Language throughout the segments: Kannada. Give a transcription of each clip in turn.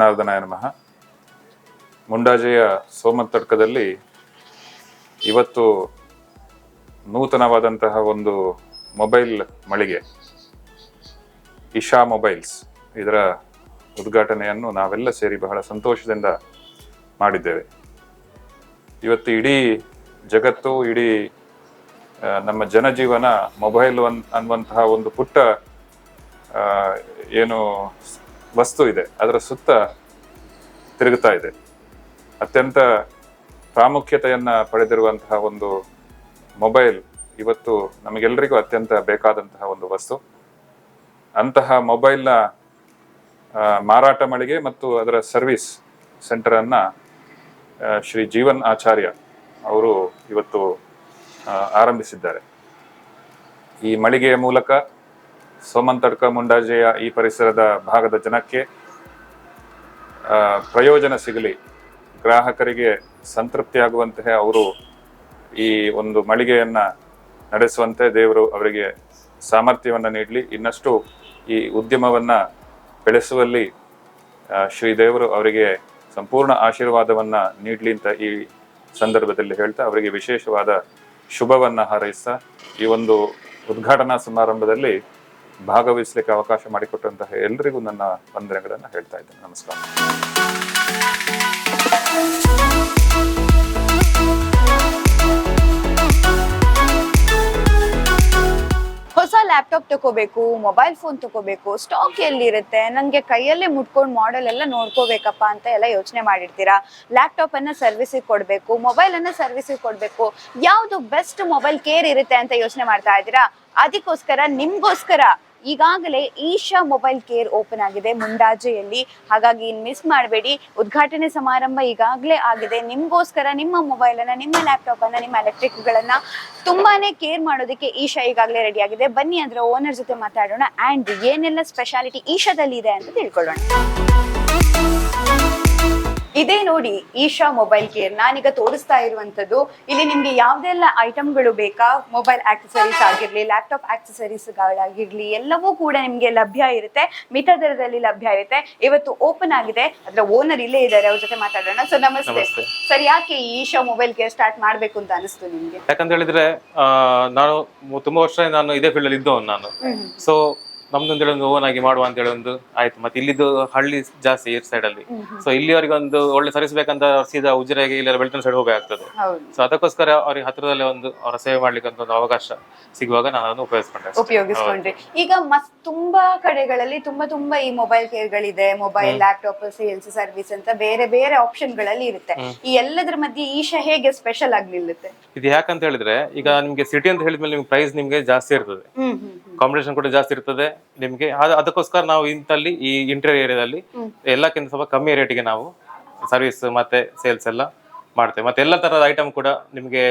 ಜನಾರ್ದನಾಯ ನಮಃ. ಮುಂಡಾಜೆಯ ಸೋಮತಡ್ಕದಲ್ಲಿ ಇವತ್ತು ನೂತನವಾದಂತಹ ಒಂದು ಮೊಬೈಲ್ ಮಳಿಗೆ, ಇಶಾ ಮೊಬೈಲ್ಸ್ ಇದರ ಉದ್ಘಾಟನೆಯನ್ನು ನಾವೆಲ್ಲ ಸೇರಿ ಬಹಳ ಸಂತೋಷದಿಂದ ಮಾಡಿದ್ದೇವೆ. ಇವತ್ತು ಇಡೀ ಜಗತ್ತು, ಇಡೀ ನಮ್ಮ ಜನಜೀವನ ಮೊಬೈಲ್ ಅನ್, ಅನ್ನುವಂತಹ ಒಂದು ಪುಟ್ಟ ಏನು ವಸ್ತು ಇದೆ. ಅದರ ಸುತ್ತ ತಿರುಗುತ್ತಾ ಇದೆ. ಅತ್ಯಂತ ಪ್ರಾಮುಖ್ಯತೆಯನ್ನು ಪಡೆದಿರುವಂತಹ ಒಂದು ಮೊಬೈಲ್ ಇವತ್ತು ನಮಗೆಲ್ಲರಿಗೂ ಅತ್ಯಂತ ಬೇಕಾದಂತಹ ಒಂದು ವಸ್ತು. ಅಂತಹ ಮೊಬೈಲ್ನ ಮಾರಾಟ ಮಳಿಗೆ ಮತ್ತು ಅದರ ಸರ್ವಿಸ್ ಸೆಂಟರನ್ನು ಶ್ರೀ ಜೀವನ್ ಆಚಾರ್ಯ ಅವರು ಇವತ್ತು ಆರಂಭಿಸಿದ್ದಾರೆ. ಈ ಮಳಿಗೆಯ ಮೂಲಕ ಸೋಮಂತಡ್ಕ ಮುಂಡಾಜೆಯ ಈ ಪರಿಸರದ ಭಾಗದ ಜನಕ್ಕೆ ಪ್ರಯೋಜನ ಸಿಗಲಿ. ಗ್ರಾಹಕರಿಗೆ ಸಂತೃಪ್ತಿಯಾಗುವಂತಹ ಅವರು ಈ ಒಂದು ಮಳಿಗೆಯನ್ನ ನಡೆಸುವಂತೆ ದೇವರು ಅವರಿಗೆ ಸಾಮರ್ಥ್ಯವನ್ನ ನೀಡಲಿ. ಇನ್ನಷ್ಟು ಈ ಉದ್ಯಮವನ್ನ ಬೆಳೆಸುವಲ್ಲಿ ಶ್ರೀ ದೇವರು ಅವರಿಗೆ ಸಂಪೂರ್ಣ ಆಶೀರ್ವಾದವನ್ನ ನೀಡಲಿ ಅಂತ ಈ ಸಂದರ್ಭದಲ್ಲಿ ಹೇಳ್ತಾ ಅವರಿಗೆ ವಿಶೇಷವಾದ ಶುಭವನ್ನ ಹಾರೈಸ್ತಾ ಈ ಒಂದು ಉದ್ಘಾಟನಾ ಸಮಾರಂಭದಲ್ಲಿ ಭಾಗವಹಿಸಲಿಕ್ಕೆ ಅವಕಾಶ ಮಾಡಿಕೊಟ್ಟಂತಹ ಎಲ್ಲರಿಗೂ ನನ್ನ ವಂದನೆಗಳನ್ನು ಹೇಳ್ತಾ ಇದ್ದೇನೆ. ನಮಸ್ಕಾರ. ಹೊಸ ಲ್ಯಾಪ್ಟಾಪ್ ತಗೋಬೇಕು ಮೊಬೈಲ್ ಫೋನ್ ತಗೋಬೇಕು ಸ್ಟಾಕ್ ಎಲ್ಲಿರುತ್ತೆ, ನನಗೆ ಕೈಯಲ್ಲೇ ಮುಟ್ಕೊಂಡು ಮಾಡೆಲ್ ಎಲ್ಲ ನೋಡ್ಕೋಬೇಕಪ್ಪ ಅಂತ ಎಲ್ಲ ಯೋಚನೆ ಮಾಡಿರ್ತೀರಾ? ಲ್ಯಾಪ್ಟಾಪನ್ನು ಸರ್ವಿಸಿಗೆ ಕೊಡಬೇಕು ಮೊಬೈಲ್ ಅನ್ನ ಸರ್ವಿಸಿಗೆ ಕೊಡಬೇಕು, ಯಾವುದು ಬೆಸ್ಟ್ ಮೊಬೈಲ್ ಕೇರ್ ಇರುತ್ತೆ ಅಂತ ಯೋಚನೆ ಮಾಡ್ತಾ ಇದ್ದೀರಾ? ಅದಕ್ಕೋಸ್ಕರ, ನಿಮ್ಗೋಸ್ಕರ ಈಗಾಗಲೇ ಈಶಾ ಮೊಬೈಲ್ ಕೇರ್ ಓಪನ್ ಆಗಿದೆ ಮುಂಡಾಜೆಯಲ್ಲಿ. ಹಾಗಾಗಿ ಇನ್ ಮಿಸ್ ಮಾಡಬೇಡಿ. ಉದ್ಘಾಟನೆ ಸಮಾರಂಭ ಈಗಾಗಲೇ ಆಗಿದೆ. ನಿಮ್ಗೋಸ್ಕರ ನಿಮ್ಮ ಮೊಬೈಲ್ ಅನ್ನ ನಿಮ್ಮ ಲ್ಯಾಪ್ಟಾಪ್ ಅನ್ನ ನಿಮ್ಮ ಎಲೆಕ್ಟ್ರಿಕ್ ಗಳನ್ನ ತುಂಬಾನೇ ಕೇರ್ ಮಾಡೋದಕ್ಕೆ ಈಶಾ ಈಗಾಗಲೇ ರೆಡಿ ಆಗಿದೆ. ಬನ್ನಿ ಅದರ ಓನರ್ ಜೊತೆ ಮಾತಾಡೋಣ. ಅಂಡ್ ಏನೆಲ್ಲ ಸ್ಪೆಷಾಲಿಟಿ ಈಶಾದಲ್ಲಿ ಇದೆ ಅಂತ ತಿಳ್ಕೊಳ್ಳೋಣ. ಇದೇ ನೋಡಿ ಈಶಾ ಮೊಬೈಲ್ ಕೇರ್ ನಾನೀಗ ತೋರಿಸ್ತಾ ಇರುವಂತದ್ದು ಇಲ್ಲಿ ನಿಮ್ಗೆ ಯಾವ್ದೆಲ್ಲ ಐಟಮ್ಗಳು ಬೇಕಾ? ಮೊಬೈಲ್ ಆಕ್ಸೆಸರೀಸ್ ಆಗಿರ್ಲಿ ಲ್ಯಾಪ್ಟಾಪ್ ಆಕ್ಸೆಸರೀಸ್ಗಳಾಗಿರ್ಲಿ ಎಲ್ಲವೂ ಕೂಡ ನಿಮ್ಗೆ ಲಭ್ಯ ಇರುತ್ತೆ. ಮಿತ ದರದಲ್ಲಿ ಲಭ್ಯ ಇರುತ್ತೆ. ಇವತ್ತು ಓಪನ್ ಆಗಿದೆ. ಅದರ ಓನರ್ ಇಲ್ಲೇ ಇದ್ದಾರೆ ಅವ್ರ ಜೊತೆ ಮಾತಾಡೋಣ. ಸೊ ನಮಸ್ತೆ. ನಮಸ್ತೆ. ಸರ್ ಯಾಕೆ ಈ ಈಶಾ ಮೊಬೈಲ್ ಕೇರ್ ಸ್ಟಾರ್ಟ್ ಮಾಡ್ಬೇಕು ಅಂತ ಅನಿಸ್ತು ನಿಮ್ಗೆ? ಯಾಕಂತ ಹೇಳಿದ್ರೆ ಆ, ನಾನು ಮು- ತುಂಬಾ ವರ್ಷ ನಾನು ಇದೇ ಫೀಲ್ಡ್ ಅಲ್ಲಿ ಇದ್ದವನು ನಾನು. ಸೊ ನಮ್ದೊಂದು ಹೇಳಿ ಒಂದು ಓನ್ ಆಗಿ ಮಾಡುವ ಅಂತ ಹೇಳಿ ಒಂದು ಆಯ್ತು. ಮತ್ತೆ ಇಲ್ಲಿದ್ದು ಹಳ್ಳಿ ಜಾಸ್ತಿ ಈ ಸೈಡ್ ಅಲ್ಲಿ. ಸೊ ಇಲ್ಲಿವರೆಗೆ ಒಂದು ಒಳ್ಳೆ ಸರಿಸಬೇಕಂತ ಬೇಕಂತ ಸೀದಾ ಉಜಿರೆಗೆ ಇಲ್ಲ ಬೆಳ್ತನ ಸೈಡ್ ಹೋಗಬೇಕಾಗ್ತದೆ ಸೊ ಅದಕ್ಕೋಸ್ಕರ ಅವ್ರಿಗೆ ಹತ್ರದಲ್ಲೇ ಒಂದು ಅವರ ಸೇವೆ ಮಾಡ್ಲಿಕ್ಕೆ ಅಂತ ಒಂದು ಅವಕಾಶ ಸಿಗುವಾಗ ನಾನು ಅದನ್ನು ಉಪಯೋಗಿಸ್ಕೊಂಡೆ ಉಪಯೋಗಿಸ್ಕೊಂಡ್ರಿ. ಈಗ ಮತ್ ತುಂಬಾ ಕಡೆಗಳಲ್ಲಿ ತುಂಬಾ ತುಂಬಾ ಈ ಮೊಬೈಲ್ ಕೇರ್ಗಳಿದೆ ಮೊಬೈಲ್ ಲ್ಯಾಪ್ಟಾಪ್ ಸೇಲ್ಸ್ ಸರ್ವಿಸ್ ಅಂತ ಬೇರೆ ಬೇರೆ ಆಪ್ಷನ್ಗಳಲ್ಲಿ ಇರುತ್ತೆ ಈ ಎಲ್ಲದರ ಮಧ್ಯೆ ಈಶಾ ಹೇಗೆ ಸ್ಪೆಷಲ್ ಆಗಿ ನಿಲ್ಲುತ್ತೆ ಇದು ಯಾಕಂತ ಹೇಳಿದ್ರೆ ಈಗ ನಿಮ್ಗೆ ಸಿಟಿ ಅಂತ ಹೇಳಿದ್ಮೇಲೆ ನಿಮ್ಗೆ ಪ್ರೈಸ್ ನಿಮ್ಗೆ ಜಾಸ್ತಿ ಇರ್ತದೆ. ಕಾಂಪಿಟೇಷನ್ ಕೂಡ ಜಾಸ್ತಿ ಇರ್ತದೆ. ನಿಮ್ಗೆ ಅದ- ಅದಕ್ಕೋಸ್ಕರ ನಾವು ಇಂತಲ್ಲಿ ಈ ಇಂಟೀರಿಯರ್ ಏರಿಯಾದಲ್ಲಿ ಎಲ್ಲಕ್ಕಿಂತ ಸ್ವಲ್ಪ ಕಮ್ಮಿ ರೇಟಿಗೆ ನಾವು ಸರ್ವಿಸ್ ಮತ್ತೆ ಸೇಲ್ಸ್ ಎಲ್ಲ ಮಾಡ್ತೇವೆ. ಮತ್ತೆ ಎಲ್ಲ ತರದ ಐಟಮ್ ಕೂಡ ನಿಮ್ಗೆ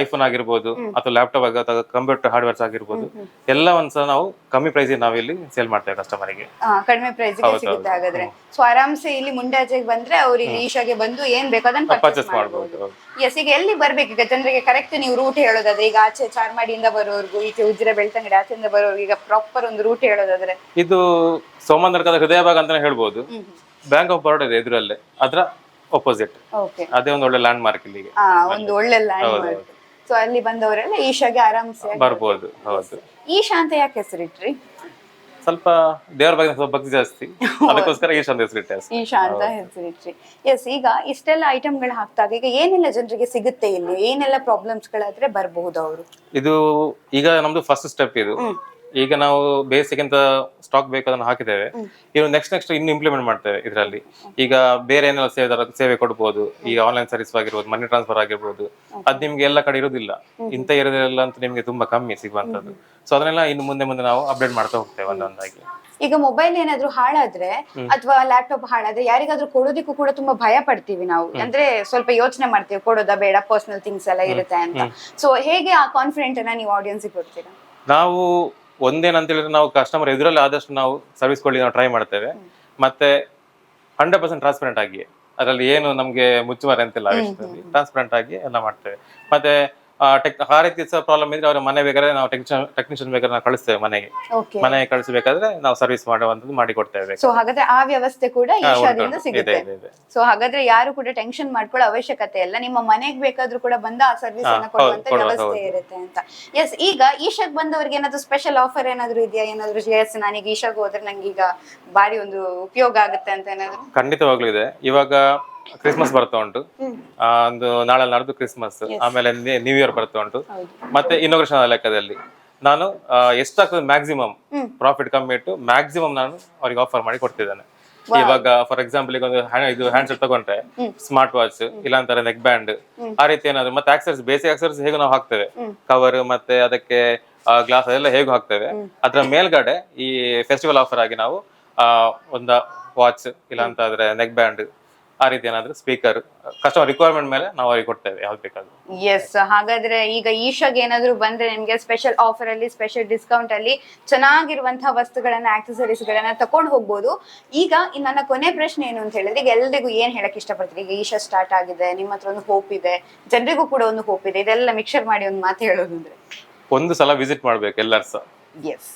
ಐಫೋನ್ ಆಗಿರ್ಬೋದು ಅಥವಾ ಲ್ಯಾಪ್ಟಾಪ್ ಅಥವಾ ಕಂಪ್ಯೂಟರ್ ಹಾರ್ಡ್ವೇರ್ಸ್ ಆಗಿರ್ಬೋದು ಎಲ್ಲ ಒಂದ್ಸಲ ನಾವು ಕಮ್ಮಿ ಪ್ರೈಸ್ ನಾವು ಇಲ್ಲಿ ಸೇಲ್ ಮಾಡ್ತೇವೆ ಕಸ್ಟಮರ್ಗೆ. ಕಡಿಮೆ ಪ್ರೈಸ್ ಸಿಗುತ್ತೆ. ಹಾಗಾದ್ರೆ. ಸೊ ಆರಾಮ್ಸೆ ಇಲ್ಲಿ ಮುಂಡಾಜೆಗೆ ಬಂದ್ರೆ ಅವ್ರಿಗೆ ಈಶಾಗೆ ಬಂದು ಏನ್ ಬೇಕು ಅದನ್ನ ಪರ್ಚೇಸ್ ಮಾಡಬಹುದು ಎಸ್ ಈಗ ಎಲ್ಲಿ ಬರ್ಬೇಕು? ಈಗ ಜನರಿಗೆ ಕರೆಕ್ಟ್ ನೀವು ರೂಟ್ ಹೇಳೋದಾದ್ರೆ ಈಗ ಆಚೆ ಚಾರ್ಮಾಡಿಯಿಂದ ಬರೋರ್ಗು ಈಚೆ ಉಜ್ಜಿರ ಬೆಳ್ತಂಗಡಿ ಆಚೆಯಿಂದ ಬರೋರ್ಗು ಈಗ ಪ್ರಾಪರ್ ಒಂದು ರೂಟ್ ಹೇಳೋದಾದ್ರೆ. ಇದು ಸೋಮಂದರ್ಕದ ಹೃದಯ ಭಾಗ ಅಂತಾನೆ ಹೇಳ್ಬೋದು. ಬ್ಯಾಂಕ್ ಆಫ್ ಬರೋಡ ಇದೆ ಎದುರಲ್ಲೇ. ಅದ್ರ ಅಪೋಸಿಟ್ ಅದೇ ಒಂದು ಒಳ್ಳೆ ಲ್ಯಾಂಡ್ ಮಾರ್ಕ್ ಇಲ್ಲಿಗೆ ಒಂದು ಒಳ್ಳೆ ಲ್ಯಾಂಡ್ ಮಾರ್ಕ್ ಸೊ ಅಲ್ಲಿ ಬಂದವರೆಲ್ಲ ಈಶಾಗೆ ಆರಾಮ್ಸೆ ಬರ್ಬೋದು ಹೌದು. ಈಶಾ ಅಂತ ಯಾಕೆ ಹೆಸರಿಟ್ರಿ? ಸ್ವಲ್ಪ ದೇವರ ಬಗ್ಗೆ ಸ್ವಲ್ಪ ಭಕ್ತಿ ಜಾಸ್ತಿ. ಅದಕ್ಕೋಸ್ಕರ ಈಶಾ ಅಂತ ಹೆಸರಿಟ್ಟೆ ಅಷ್ಟೇ. ಈಶಾ ಅಂತ ಹೆಸರಿಟ್ರಿ. ಎಸ್ ಈಗ ಇಷ್ಟೆಲ್ಲ ಐಟಮ್ಗಳು ಹಾಕ್ದಾಗ ಈಗ ಏನೆಲ್ಲ ಜನರಿಗೆ ಸಿಗುತ್ತೆ ಇಲ್ಲಿ? ಏನೆಲ್ಲ ಪ್ರಾಬ್ಲಮ್ಸ್ ಗಳಾದ್ರೆ ಬರಬಹುದು ಅವರು? ಇದು ಈಗ ನಮ್ದು ಫಸ್ಟ್ ಸ್ಟೆಪ್ ಇದು. ಈಗ ನಾವು ಬೇಸಿಕ್ ಅಂತ ಸ್ಟಾಕ್ ಬೇಕು ಅದನ್ನು ಹಾಕಿದ್ದೇವೆ ಇನ್ನು ನೆಕ್ಸ್ಟ್ ನೆಕ್ಸ್ಟ್ ಇನ್ನು ಇಂಪ್ಲಿಮೆಂಟ್ ಮಾಡ್ತೇವೆ ಇದರಲ್ಲಿ. ಈಗ ಬೇರೆ ಏನೆಲ್ಲ ಸೇವೆ ಸೇವೆ ಕೊಡ್ಬೋದು. ಈಗ ಆನ್ಲೈನ್ ಸರ್ವಿಸ್ ಆಗಿರ್ಬೋದು ಮನಿ ಟ್ರಾನ್ಸ್ಫರ್ ಆಗಿರ್ಬೋದು. ಅದು ನಿಮ್ಗೆ ಎಲ್ಲ ಕಡೆ ಇರುವುದಿಲ್ಲ ಇಂಥ ಇರೋದಿಲ್ಲ ಅಂತ ನಿಮ್ಗೆ ತುಂಬಾ ಕಮ್ಮಿ ಸಿಗುವಂತದ್ದು ಸೊ ಅದನ್ನೆಲ್ಲ ಇನ್ನು ಮುಂದೆ ಮುಂದೆ ನಾವು ಅಪ್ಡೇಟ್ ಮಾಡ್ತಾ ಹೋಗ್ತೇವೆ ಒಂದೊಂದಾಗಿ. ಈಗ ಮೊಬೈಲ್ ಏನಾದ್ರೂ ಹಾಳಾದ್ರೆ ಅಥವಾ ಲ್ಯಾಪ್ಟಾಪ್ ಹಾಳಾದ್ರೆ ಯಾರಿಗಾದ್ರೂ ಕೊಡೋದಿಕ್ಕೂ ಕೂಡ ತುಂಬಾ ಭಯ ಪಡ್ತೀವಿ ನಾವು. ಅಂದ್ರೆ ಸ್ವಲ್ಪ ಯೋಚನೆ ಮಾಡ್ತೀವಿ ಕೊಡೋದಾ ಬೇಡ ಪರ್ಸನಲ್ ಥಿಂಗ್ಸ್ ಎಲ್ಲ ಇರುತ್ತೆ ಅಂತ. ಸೊ ಹೇಗೆ ಆ ಕಾನ್ಫಿಡೆಂಟ್ ಅನ್ನ ನೀವು ಆಡಿಯನ್ಸ್ ಕೊಡ್ತೀರಾ? ನಾವು ಒಂದೇನಂತ ಹೇಳಿದ್ರೆ ನಾವು ಕಸ್ಟಮರ್ ಎದುರಲ್ಲಿ ಆದಷ್ಟು ನಾವು ಸರ್ವಿಸ್ ಕೊಡ್ಲಿಕ್ಕೆ ನಾವು ಟ್ರೈ ಮಾಡ್ತೇವೆ. ಮತ್ತೆ ಹಂಡ್ರೆಡ್ ಪರ್ಸೆಂಟ್ ಟ್ರಾನ್ಸ್ಪರೆಂಟ್ ಆಗಿ ಅದರಲ್ಲಿ ಏನು ನಮಗೆ ಮುಚ್ಚುಮರೆ ಅಂತಿಲ್ಲ ಆ ವಿಷಯದಲ್ಲಿ ಟ್ರಾನ್ಸ್ಪರೆಂಟ್ ಆಗಿ ಎಲ್ಲ ಮಾಡ್ತೇವೆ. ಮತ್ತೆ ಟೆಕ್ ಆ ರೀತಿ ಸಹ ಪ್ರಾಬ್ಲಮ್ ಇದ್ರೆ ಅವ್ರ ಮನೆ ಬೇಕಾದ್ರೆ ನಾವು ಟೆಕ್ನಿಷಿಯನ್ ಟೆಕ್ನಿಷಿಯನ್ ಬೇಕಾದ್ರೆ ನಾವು ಕಳಿಸ್ತೇವೆ ಮನೆಗೆ. ಮನೆಗೆ ಕಳಿಸಬೇಕಾದ್ರೆ ನಾವು ಸರ್ವಿಸ್ ಮಾಡುವಂತದ್ದು ಮಾಡಿ ಕೊಡ್ತೇವೆ ಸೊ ಹಾಗಾದ್ರೆ ಆ ವ್ಯವಸ್ಥೆ ಕೂಡ ಈಶಾದಿಂದ ಇದೆ ಸಿಗುತ್ತೆ. ಇದೆ ಇದೆ. ಸೊ ಹಾಗಾದ್ರೆ ಯಾರು ಕೂಡ ಟೆನ್ಷನ್ ಮಾಡ್ಕೊಳ್ಳೋ ಅವಶ್ಯಕತೆ ಇಲ್ಲ. ನಿಮ್ಮ ಮನೆಗೆ ಬೇಕಾದ್ರೂ ಕೂಡ ಬಂದ ಆ ಸರ್ವಿಸ್ ಹಾ, ಅನ್ನ ಹೌದು, ಕೊಡುವಂತ ಕೊಡುವ, ವ್ಯವಸ್ಥೆ ಹೌದು. ಇರುತ್ತೆ ಅಂತ. ಎಸ್ ಈಗ ಈಶಾಗ್ ಬಂದವರಿಗೆ ಏನಾದ್ರು ಸ್ಪೆಷಲ್ ಆಫರ್ ಏನಾದ್ರು ಇದೆಯಾ? ಏನಾದ್ರು ಎಸ್ ನನಗೆ ಈಶಾಗ್ ಹೋದ್ರೆ ನಂಗೆ ಈಗ ಬಾರಿ ಒಂದು ಉಪಯೋಗ ಆಗುತ್ತೆ ಅಂತ ಏನಾದ್ರು? ಖಂಡಿತವಾಗ್ಲೂ ಇದೆ. ಇವಾಗ ಕ್ರಿಸ್ಮಸ್ ಬರ್ತಾ ಉಂಟು. ಆ, ಒಂದು ನಾಳೆ ನಾಡ್ದು ಕ್ರಿಸ್ಮಸ್ ಆಮೇಲೆ ನ್ಯೂ ಇಯರ್ ಬರ್ತಾ ಉಂಟು. ಮತ್ತೆ ಇನ್ನೋಗ್ರೇಷನ್ ಲೆಕ್ಕದಲ್ಲಿ ನಾನು ಆ, ಎಷ್ಟಾಗ್ತದೆ ಮ್ಯಾಕ್ಸಿಮಮ್ ಪ್ರಾಫಿಟ್ ಕಮ್ಮಿ ಇಟ್ಟು ಮ್ಯಾಕ್ಸಿಮಮ್ ನಾನು ಅವ್ರಿಗೆ ಆಫರ್ ಮಾಡಿ ಕೊಡ್ತಿದ್ದೇನೆ. ಇವಾಗ ಫಾರ್ ಎಕ್ಸಾಂಪಲ್ ಈಗ ಒಂದು ಹ್ಯಾ- ಇದು ಹ್ಯಾಂಡ್ಸೆಟ್ ತಗೊಂಡ್ರೆ ಸ್ಮಾರ್ಟ್ ವಾಚ್ ಇಲ್ಲಾಂತಾರೆ ನೆಕ್ ಬ್ಯಾಂಡ್ ಆ ರೀತಿ ಏನಾದ್ರು ಮತ್ತೆ ಆಕ್ಸರ್ಸ್ ಬೇಸಿಕ್ ಆಕ್ಸರ್ಸ್ ಹೇಗೆ ನಾವು ಹಾಕ್ತೇವೆ. ಕವರ್ ಮತ್ತೆ ಅದಕ್ಕೆ ಗ್ಲಾಸ್ ಅದೆಲ್ಲ ಹೇಗೆ ಹಾಕ್ತೇವೆ. ಅದರ ಮೇಲ್ಗಡೆ ಈ ಫೆಸ್ಟಿವಲ್ ಆಫರ್ ಆಗಿ ನಾವು ಆ, ಒಂದು ವಾಚ್ ಇಲ್ಲ ಅಂತಾದ್ರೆ ನೆಕ್ ಬ್ಯಾಂಡ್ ಆ ರೀತಿ ಏನಾದ್ರು ಸ್ಪೀಕರ್ ಕಸ್ಟಮರ್ ರಿಕ್ವೈರ್ಮೆಂಟ್ ಮೇಲೆ ನಾವು ಅವ್ರಿಗೆ ಕೊಡ್ತೇವೆ ಯಾವ್ದು ಬೇಕಾದ್ರು. ಎಸ್ ಹಾಗಾದ್ರೆ ಈಗ ಈಶಾಗ್ ಏನಾದ್ರು ಬಂದ್ರೆ ನಿಮ್ಗೆ ಸ್ಪೆಷಲ್ ಆಫರ್ ಅಲ್ಲಿ ಸ್ಪೆಷಲ್ ಡಿಸ್ಕೌಂಟ್ ಅಲ್ಲಿ ಚೆನ್ನಾಗಿರುವಂತಹ ವಸ್ತುಗಳನ್ನ ಆಕ್ಸೆಸರೀಸ್ ಗಳನ್ನ ತಕೊಂಡು ಹೋಗ್ಬೋದು. ಈಗ ಇನ್ ನನ್ನ ಕೊನೆ ಪ್ರಶ್ನೆ ಏನು ಅಂತ ಹೇಳಿದ್ರೆ ಈಗ ಎಲ್ರಿಗೂ ಏನ್ ಹೇಳಕ್ ಇಷ್ಟಪಡ್ತೀರಿ? ಈಗ ಈಶಾ ಸ್ಟಾರ್ಟ್ ಆಗಿದೆ ನಿಮ್ಮ ಹತ್ರ ಒಂದು ಹೋಪ್ ಇದೆ ಜನರಿಗೂ ಕೂಡ ಒಂದು ಹೋಪ್ ಇದೆ ಇದೆಲ್ಲ ಮಿಕ್ಸರ್ ಮಾಡಿ ಒಂದು ಮಾತು ಹೇಳೋದು ಅಂದ್ರೆ. ಒಂದು ಸಲ ವಿಸಿಟ್ ಮಾಡ್ಬೇಕು ಎಲ್ಲರೂ ಸಹ. ಎಸ್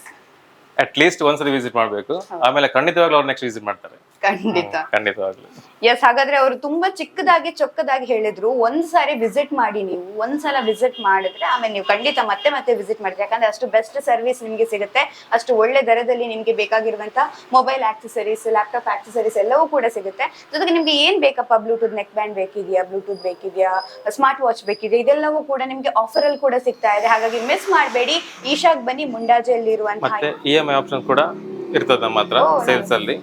ಅಟ್ ಲೀಸ್ಟ್ ಒಂದ್ಸಲ ವಿಸಿಟ್ ಮಾಡ್ಬೇಕು. ಆಮೇಲೆ ಖಂಡಿತವಾಗ್ಲೂ ಅವ್ರು ನೆಕ್ಸ್ಟ್ ವಿಸಿಟ್ ಮಾಡ್ತಾರೆ. ಖಂಡಿತ. ಖಂಡಿತವಾಗ್ಲು ಎಸ್ ಹಾಗಾದ್ರೆ ಅವರು ತುಂಬಾ ಚಿಕ್ಕದಾಗಿ ಚೊಕ್ಕದಾಗಿ ಹೇಳಿದ್ರು ಒಂದ್ ಸಾರಿ ವಿಸಿಟ್ ಮಾಡಿ ನೀವು ಒಂದ್ಸಲ ವಿಸಿಟ್ ಮಾಡಿದ್ರೆ ಆಮೇಲೆ ನೀವು ಖಂಡಿತ ಮತ್ತೆ ಮತ್ತೆ ವಿಸಿಟ್ ಮಾಡಿದ್ರೆ ಯಾಕಂದ್ರೆ ಅಷ್ಟು ಬೆಸ್ಟ್ ಸರ್ವಿಸ್ ನಿಮ್ಗೆ ಸಿಗುತ್ತೆ ಅಷ್ಟು ಒಳ್ಳೆ ದರದಲ್ಲಿ ನಿಮ್ಗೆ ಬೇಕಾಗಿರುವಂತ ಮೊಬೈಲ್ ಆಕ್ಸೆಸರೀಸ್ ಲ್ಯಾಪ್ಟಾಪ್ ಆಕ್ಸೆಸರೀಸ್ ಎಲ್ಲವೂ ಕೂಡ ಸಿಗುತ್ತೆ. ಜೊತೆಗೆ ನಿಮ್ಗೆ ಏನ್ ಬೇಕಪ್ಪ? ಬ್ಲೂಟೂತ್ ನೆಕ್ ಬ್ಯಾಂಡ್ ಬೇಕಿದೆಯಾ? ಬ್ಲೂಟೂತ್ ಬೇಕಿದೆಯಾ? ಸ್ಮಾರ್ಟ್ ವಾಚ್ ಬೇಕಿದೆಯಾ? ಇದೆಲ್ಲವೂ ಕೂಡ ನಿಮ್ಗೆ ಆಫರ್ ಅಲ್ಲಿ ಕೂಡ ಸಿಗ್ತಾ ಇದೆ. ಹಾಗಾಗಿ ಮಿಸ್ ಮಾಡಬೇಡಿ. ಈಶಾಗ್ ಬನ್ನಿ ಮುಂಡಾಜೆಯಲ್ಲಿ ಇರುವಂತಹ ಇ ಎಂ ಐ ಆಪ್ಷನ್ ಕೂಡ ಇರ್ತದೆ ನಮ್ಮ ಹತ್ರ ಸೇಲ್ಸ್ ಅಲ್ಲಿ.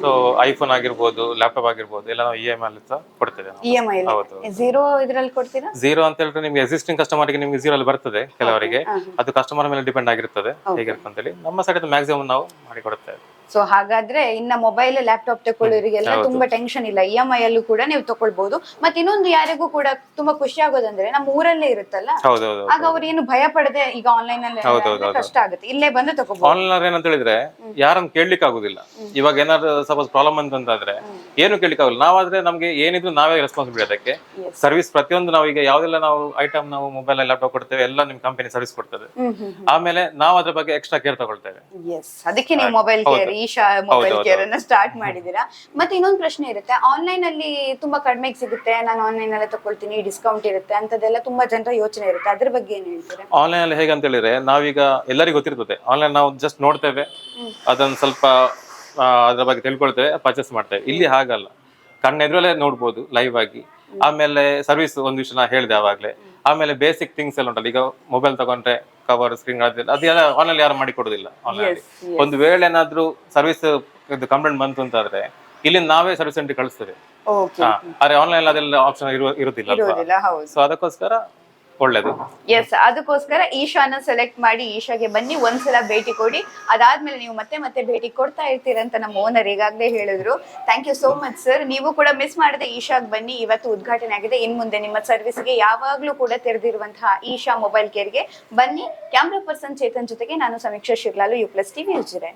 ಸೊ ಐಫೋನ್ ಆಗಿರ್ಬೋದು ಲ್ಯಾಪ್ಟಾಪ್ ಆಗಿರ್ಬೋದು ಎಲ್ಲ ನಾವು ಇ ಎಂ ಐ ಸಹ ಕೊಡ್ತೇವೆ ನಾವು. ಇ ಎಂ ಐ ಹೌದು ಝೀರೋ ಇದ್ರಲ್ಲಿ ಕೊಡ್ತೀರಾ? ಝೀರೋ ಅಂತ ಹೇಳಿದ್ರೆ ನಿಮ್ಗೆ ಎಕ್ಸಿಸ್ಟಿಂಗ್ ಕಸ್ಟಮರ್ಗೆ ನಿಮ್ಗೆ ಜೀರೋ ಅಲ್ಲಿ ಬರ್ತದೆ ಕೆಲವರಿಗೆ. ಅದು ಕಸ್ಟಮರ್ ಮೇಲೆ ಡಿಪೆಂಡ್ ಆಗಿರ್ತದೆ ಹೇಗಿರ್ತಂತೇಳಿ ನಮ್ಮ ಸೈಡ್ ಮ್ಯಾಕ್ಸಿಮಮ್ ನಾವು ಮಾಡಿ ಕೊಡುತ್ತೇವೆ. ಸೊ ಹಾಗಾದ್ರೆ ಇನ್ನ ಮೊಬೈಲ್ ಲ್ಯಾಪ್ಟಾಪ್ ತಗೊಳ್ಳೋರಿಗೆಲ್ಲ ತುಂಬಾ ಟೆನ್ಷನ್ ಇಲ್ಲ. ಇ ಎಂ ಐ ಅಲ್ಲೂ ಕೂಡ ನೀವು ತಗೊಳ್ಬಹುದು ಮತ್ತೆ ಇನ್ನೊಂದು ಯಾರಿಗೂ ಕೂಡ ತುಂಬಾ ಖುಷಿ ಆಗೋದಂದ್ರೆ ನಮ್ಮ ಊರಲ್ಲೇ ಇರುತ್ತಲ್ಲ? ಆಗ ಅವ್ರು ಏನು ಭಯ ಪಡದೆ ಈಗ ಆನ್ಲೈನ್ ಅಲ್ಲಿ ಕಷ್ಟ ಆಗುತ್ತೆ. ಇಲ್ಲೇ ಬಂದು ತಗೋಬಹುದು ಆನ್ಲೈನ್ ಏನಂತ ಹೇಳಿದ್ರೆ ಯಾರನ್ನ ಕೇಳಲಿಕ್ಕೆ ಆಗುದಿಲ್ಲ. ಇವಾಗ ಏನಾದ್ರು ಸಪೋಸ್ ಪ್ರಾಬ್ಲಮ್ ಅಂತಂದ್ರೆ ಏನು ಕೇಳಲಿಕ್ಕೆ ಆಗಲ್ಲ ನಾವಾದ್ರೆ ನಮ್ಗೆ ಏನಿದ್ರು ನಾವೇ ರೆಸ್ಪಾನ್ಸಿಬಿಲಿಟಿ ಅದಕ್ಕೆ. ಸರ್ವಿಸ್ ಪ್ರತಿಯೊಂದು ನಾವು ಈಗ ಯಾವ್ದೆಲ್ಲ ನಾವು ಐಟಮ್ ನಾವು ಮೊಬೈಲ್ ಲ್ಯಾಪ್ಟಾಪ್ ಕೊಡ್ತೇವೆ ಎಲ್ಲ ನಿಮ್ ಕಂಪನಿ ಸರ್ವಿಸ್ ಕೊಡ್ತದೆ. ಆಮೇಲೆ ನಾವು ಅದ್ರ ಬಗ್ಗೆ ಎಕ್ಸ್ಟ್ರಾ ಕೇರ್ ತಗೊಳ್ತೇವೆ. ಅದಕ್ಕೆ ನೀವು ಮೊಬೈಲ್ ಈಶಾ ಮೊಬೈಲ್ ಕೇರ್ ಅನ್ನ ಸ್ಟಾರ್ಟ್ ಮಾಡಿದೀರಾ ಮತ್ತೆ ಇನ್ನೊಂದು ಪ್ರಶ್ನೆ ಇರುತ್ತೆ. ಆನ್ಲೈನ್ ಅಲ್ಲಿ ತುಂಬಾ ಕಡಿಮೆ ಸಿಗುತ್ತೆ. ನಾನು ಆನ್ಲೈನ್ ಅಲ್ಲೇ ತಗೊಳ್ತೀನಿ ಡಿಸ್ಕೌಂಟ್ ಇರುತ್ತೆ ಅಂತದೆಲ್ಲ ತುಂಬಾ ಜನರ ಯೋಚನೆ ಇರುತ್ತೆ. ಅದ್ರ ಬಗ್ಗೆ ಏನ್ ಹೇಳ್ತೀರಾ? ಆನ್ಲೈನ್ ಅಲ್ಲಿ ಹೇಗಂತ ಹೇಳಿದ್ರೆ ನಾವೀಗ ಎಲ್ಲರಿಗೂ ಗೊತ್ತಿರ್ತದೆ. ಆನ್ಲೈನ್ ನಾವು ಜಸ್ಟ್ ನೋಡ್ತೇವೆ. ಅದನ್ನ ಸ್ವಲ್ಪ ಅದ್ರ ಬಗ್ಗೆ ತಿಳ್ಕೊಳ್ತೇವೆ ಪರ್ಚೇಸ್ ಮಾಡ್ತೇವೆ. ಇಲ್ಲಿ ಹಾಗಲ್ಲ. ಕಣ್ಣ ನೋಡಬಹುದು ನೋಡ್ಬೋದು ಲೈವ್ ಆಗಿ. ಆಮೇಲೆ ಸರ್ವಿಸ್ ಒಂದಿಷ್ಟು ವಿಷಯ ನಾ ಹೇಳಿದೆ ಆವಾಗಲೇ. ಆಮೇಲೆ ಬೇಸಿಕ್ ಥಿಂಗ್ಸ್ ಎಲ್ಲ ಉಂಟಲ್ಲ ಈಗ ಮೊಬೈಲ್ ತಗೊಂಡ್ರೆ ಕವರ್ ಸ್ಕ್ರೀನ್ ಅದೆಲ್ಲ ಆನ್ಲೈನ್ ಯಾರು ಮಾಡಿ ಕೊಡೋದಿಲ್ಲ ಆನ್ಲೈನ್ ಒಂದು ವೇಳೆ ಏನಾದ್ರೂ ಸರ್ವಿಸ್ ಇದು ಕಂಪ್ಲೇಂಟ್ ಬಂತು ಅಂತಾದ್ರೆ ಇಲ್ಲಿ ನಾವೇ ಸರ್ವಿಸ್ ಸೆಂಟರ್ ಕಳಿಸ್ತೇವೆ. ಆದ್ರೆ ಆನ್ಲೈನ್ ಅದೆಲ್ಲ ಆಪ್ಷನ್ ಇರುವುದಿಲ್ಲ ಸೊ ಅದಕ್ಕೋಸ್ಕರ ಒಳ್ಳೇದು. ಎಸ್ ಅದಕ್ಕೋಸ್ಕರ ಈಶಾನ ಸೆಲೆಕ್ಟ್ ಮಾಡಿ ಈಶಾಗೆ ಬನ್ನಿ, ಒಂದ್ಸಲ ಭೇಟಿ ಕೊಡಿ. ಅದಾದ್ಮೇಲೆ ನೀವು ಮತ್ತೆ ಮತ್ತೆ ಭೇಟಿ ಕೊಡ್ತಾ ಇರ್ತೀರಂತ ನಮ್ಮ ಓನರ್ ಈಗಾಗಲೇ ಹೇಳಿದ್ರು. Thank you so much sir ನೀವು ಕೂಡ ಮಿಸ್ ಮಾಡದೆ ಈಶಾಗ್ ಬನ್ನಿ. ಇವತ್ತು ಉದ್ಘಾಟನೆ ಆಗಿದೆ. ಇನ್ ಮುಂದೆ ನಿಮ್ಮ ಸರ್ವಿಸ್ಗೆ ಯಾವಾಗ್ಲೂ ಕೂಡ ತೆರೆದಿರುವಂತಹ ಈಶಾ ಮೊಬೈಲ್ ಕೇರ್ಗೆ ಬನ್ನಿ. ಕ್ಯಾಮ್ರಾ ಪರ್ಸನ್ ಚೇತನ್ ಜೊತೆಗೆ ನಾನು Sameeksha Shirlalu U plus TV Ujire